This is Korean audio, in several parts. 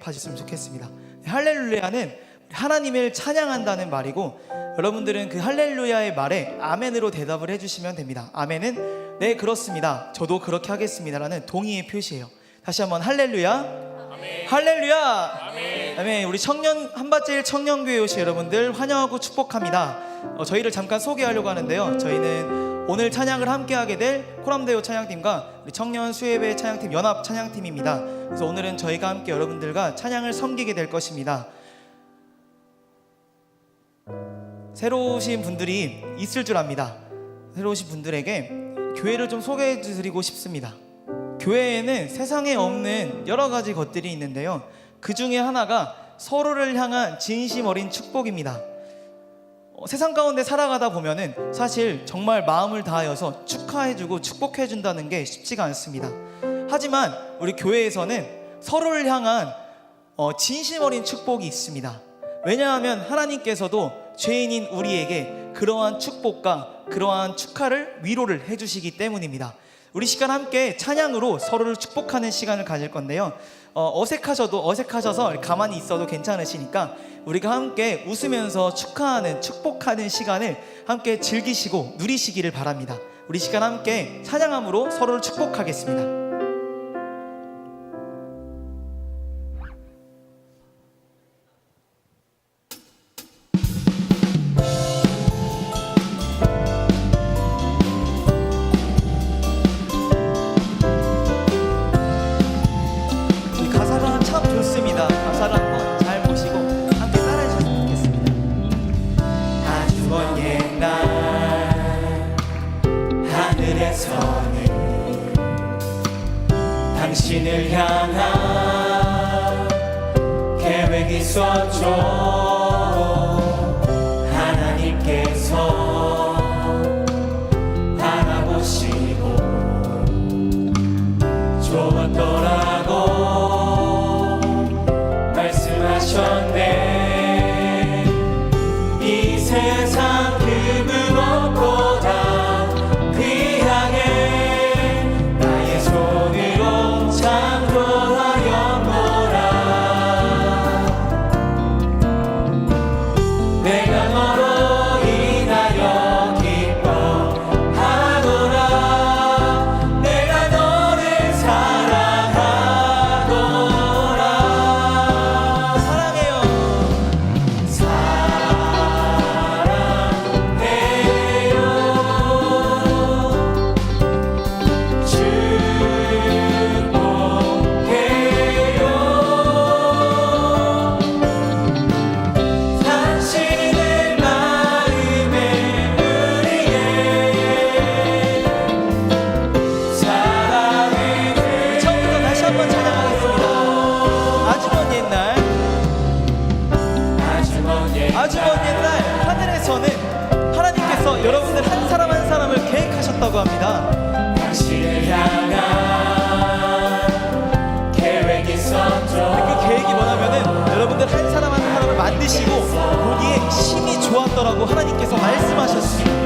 봐주셨으면 좋겠습니다. 할렐루야는 하나님을 찬양한다는 말이고 여러분들은 그 할렐루야의 말에 아멘으로 대답을 해주시면 됩니다. 아멘은 네 그렇습니다. 저도 그렇게 하겠습니다라는 동의의 표시예요. 다시 한번 할렐루야. 할렐루야. 아멘. 우리 청년 한밭제일 청년교회 오신 여러분들 환영하고 축복합니다. 어, 저희를 잠깐 소개하려고 하는데요. 저희는 오늘 찬양을 함께하게 될 코람데오 찬양팀과 우리 청년 수예배 찬양팀 연합 찬양팀입니다. 그래서 오늘은 저희가 함께 여러분들과 찬양을 섬기게 될 것입니다. 새로 오신 분들이 있을 줄 압니다. 새로 오신 분들에게 교회를 좀 소개해 드리고 싶습니다. 교회에는 세상에 없는 여러 가지 것들이 있는데요. 그 중에 하나가 서로를 향한 진심 어린 축복입니다. 어, 세상 가운데 살아가다 보면은 사실 정말 마음을 다하여서 축하해주고 축복해준다는 게 쉽지가 않습니다. 하지만 우리 교회에서는 서로를 향한 어, 진심 어린 축복이 있습니다. 왜냐하면 하나님께서도 죄인인 우리에게 그러한 축복과 그러한 축하를 위로를 해주시기 때문입니다. 우리 시간 함께 찬양으로 서로를 축복하는 시간을 가질 건데요. 어, 어색하셔도 어색하셔서 가만히 있어도 괜찮으시니까 우리가 함께 웃으면서 축하하는 축복하는 시간을 함께 즐기시고 누리시기를 바랍니다. 우리 시간 함께 찬양함으로 서로를 축복하겠습니다. 바 좋았더라고 하나님께서 말씀하셨습니다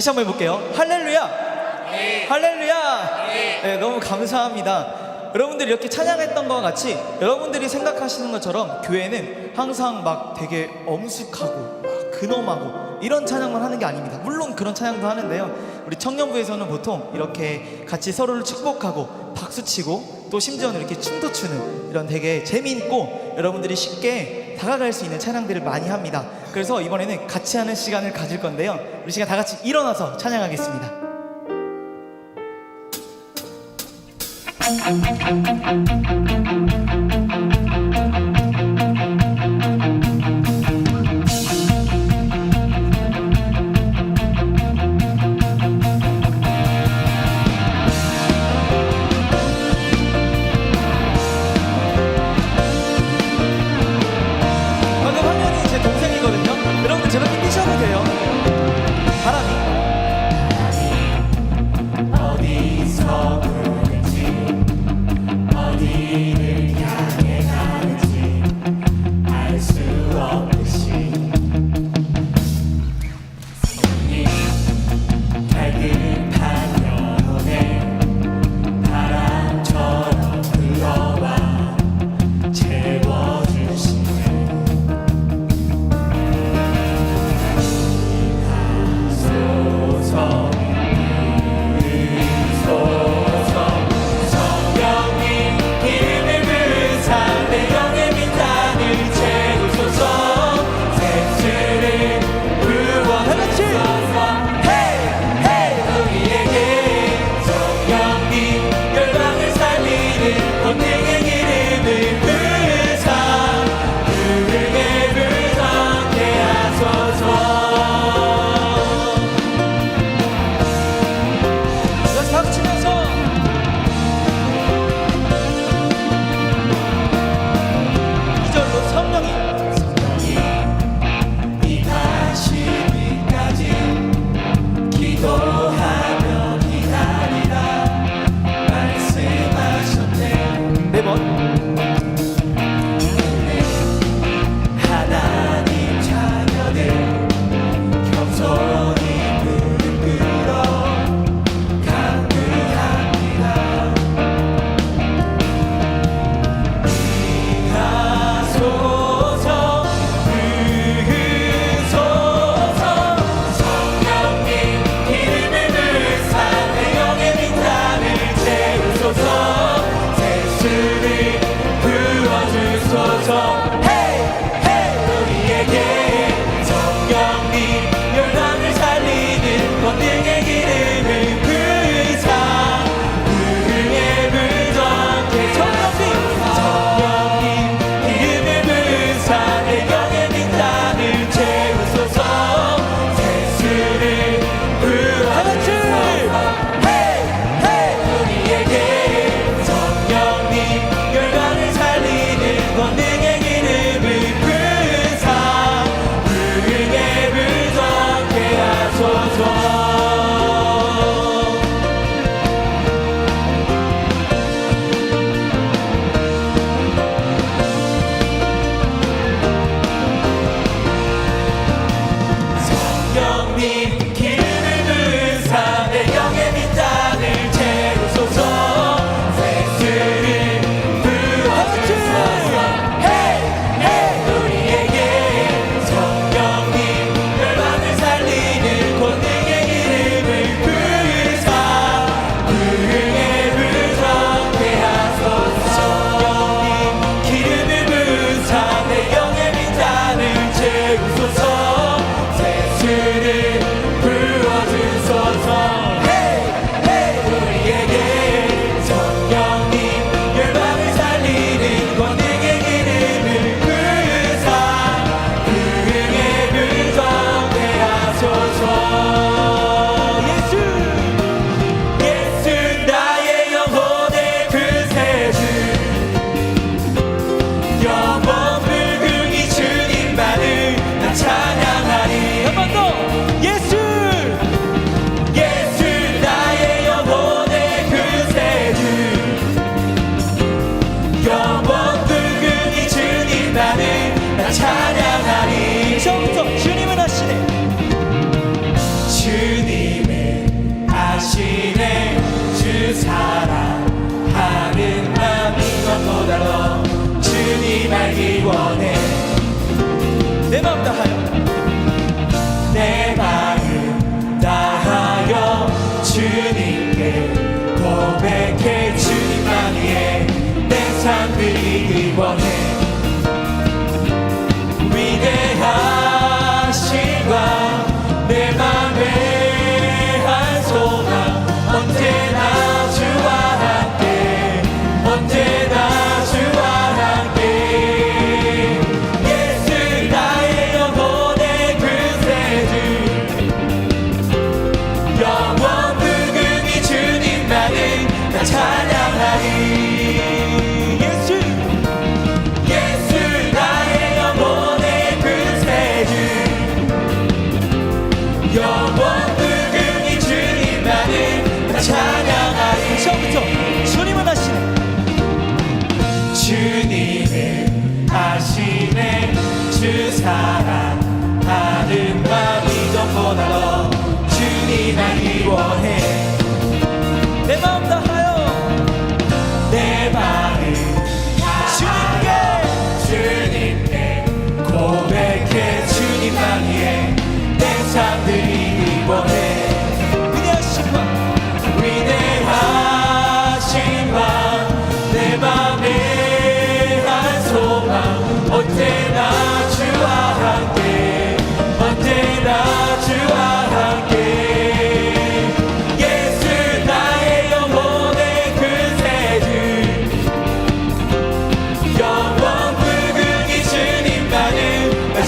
다시 한번 해볼게요. 할렐루야! 할렐루야! 예. 네, 너무 감사합니다. 여러분들이 이렇게 찬양했던 것과 같이 여러분들이 생각하시는 것처럼 교회는 항상 막 되게 엄숙하고 막 근엄하고 이런 찬양만 하는 게 아닙니다. 물론 그런 찬양도 하는데요. 우리 청년부에서는 보통 이렇게 같이 서로를 축복하고 박수치고 또 심지어는 이렇게 춤도 추는 이런 되게 재미있고 여러분들이 쉽게 다가갈 수 있는 찬양들을 많이 합니다. 그래서 이번에는 같이 하는 시간을 가질 건데요. 우리 시간 다 같이 일어나서 찬양하겠습니다.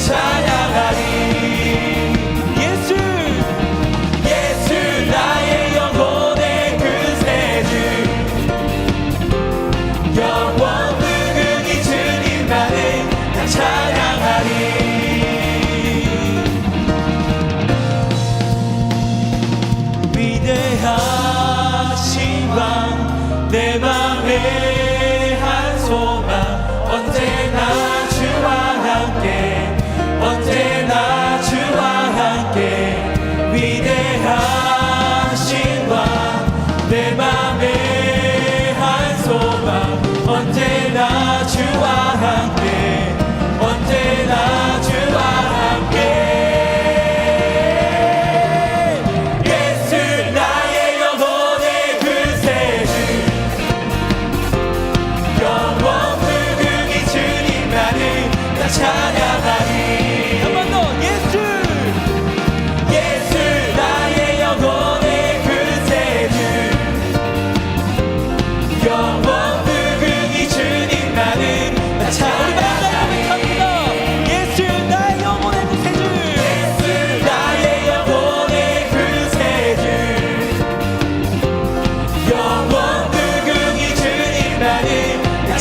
주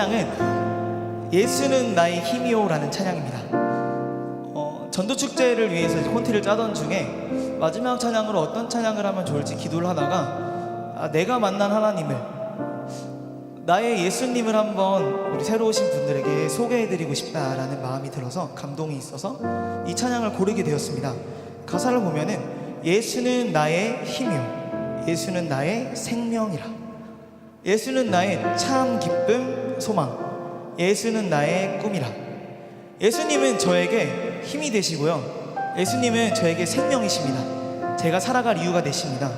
찬양은 예수는 나의 힘이요라는 찬양입니다. 어, 전도 축제를 위해서 콘티를 짜던 중에 마지막 찬양으로 어떤 찬양을 하면 좋을지 기도를 하다가 아, 내가 만난 하나님을 나의 예수님을 한번 우리 새로 오신 분들에게 소개해드리고 싶다라는 마음이 들어서 감동이 있어서 이 찬양을 고르게 되었습니다. 가사를 보면은 예수는 나의 힘이요, 예수는 나의 생명이라. 예수는 나의 참 기쁨, 소망. 예수는 나의 꿈이라. 예수님은 저에게 힘이 되시고요. 예수님은 저에게 생명이십니다. 제가 살아갈 이유가 되십니다.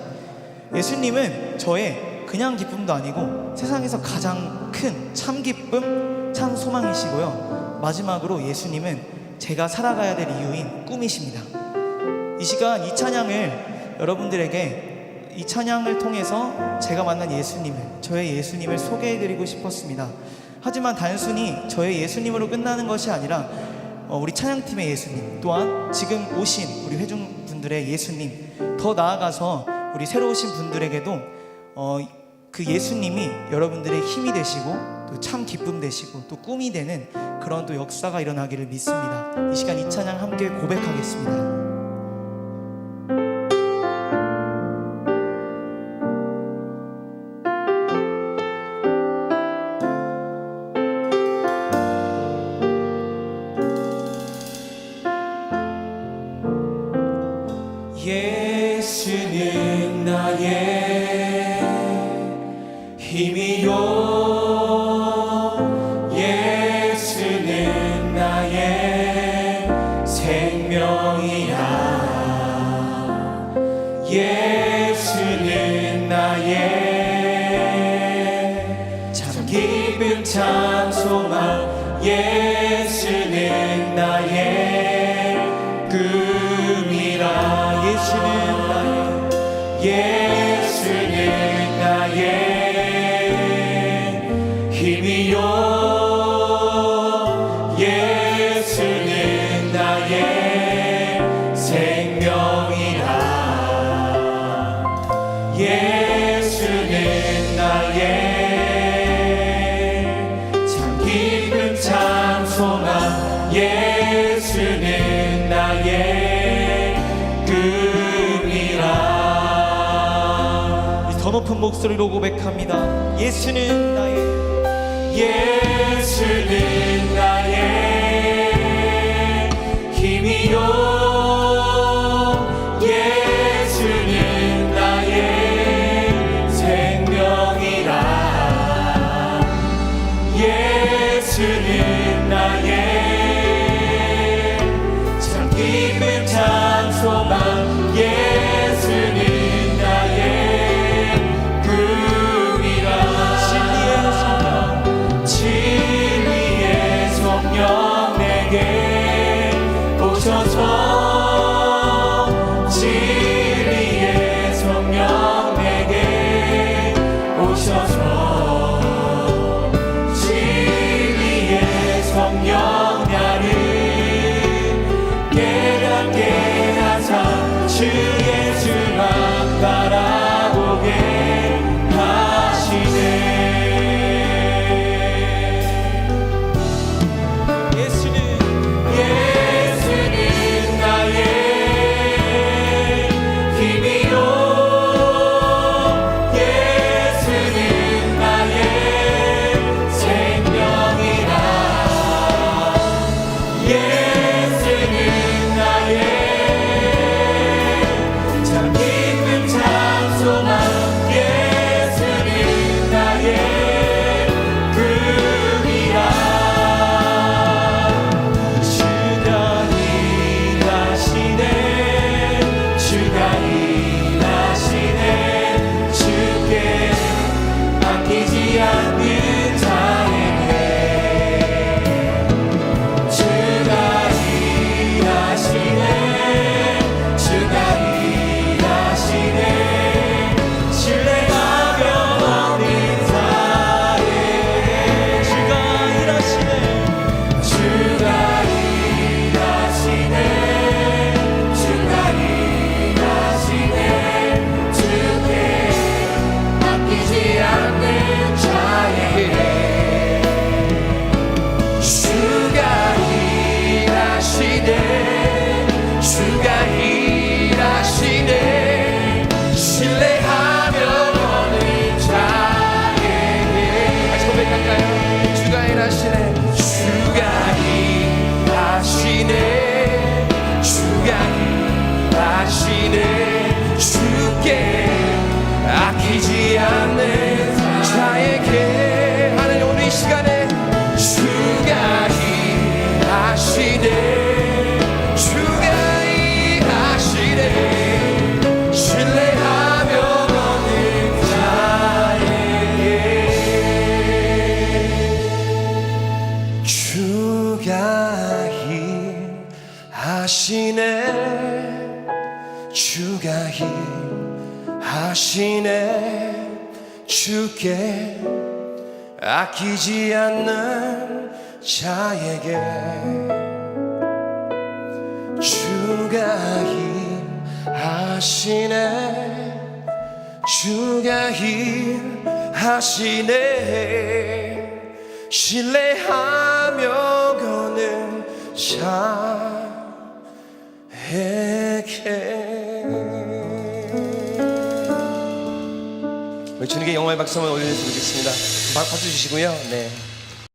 예수님은 저의 그냥 기쁨도 아니고 세상에서 가장 큰 참 기쁨, 참 소망이시고요. 마지막으로 예수님은 제가 살아가야 될 이유인 꿈이십니다. 이 시간 이 찬양을 여러분들에게 이 찬양을 통해서 제가 만난 예수님을, 저의 예수님을 소개해드리고 싶었습니다. 하지만 단순히 저의 예수님으로 끝나는 것이 아니라 어, 우리 찬양팀의 예수님, 또한 지금 오신 우리 회중분들의 예수님, 더 나아가서 우리 새로 오신 분들에게도 어, 그 예수님이 여러분들의 힘이 되시고 참 기쁨 되시고 또 꿈이 되는 그런 또 역사가 일어나기를 믿습니다. 이 시간 이 찬양 함께 고백하겠습니다. 힘이요. 예수는 나의 생명이라. 예수는 나의 참 깊은 참 소망. 예수는 나의 더 높은 목소리로 고백합니다. 예수는 나의 Yeah. 하시네. 주가 힘하시네. 주께 아끼지 않는 자에게 주가 힘하시네. 주가 힘하시네. 신뢰하며 거는 자에게. 우리 주님께 영광의 박수 한번 박- 박수 주시고요. 네.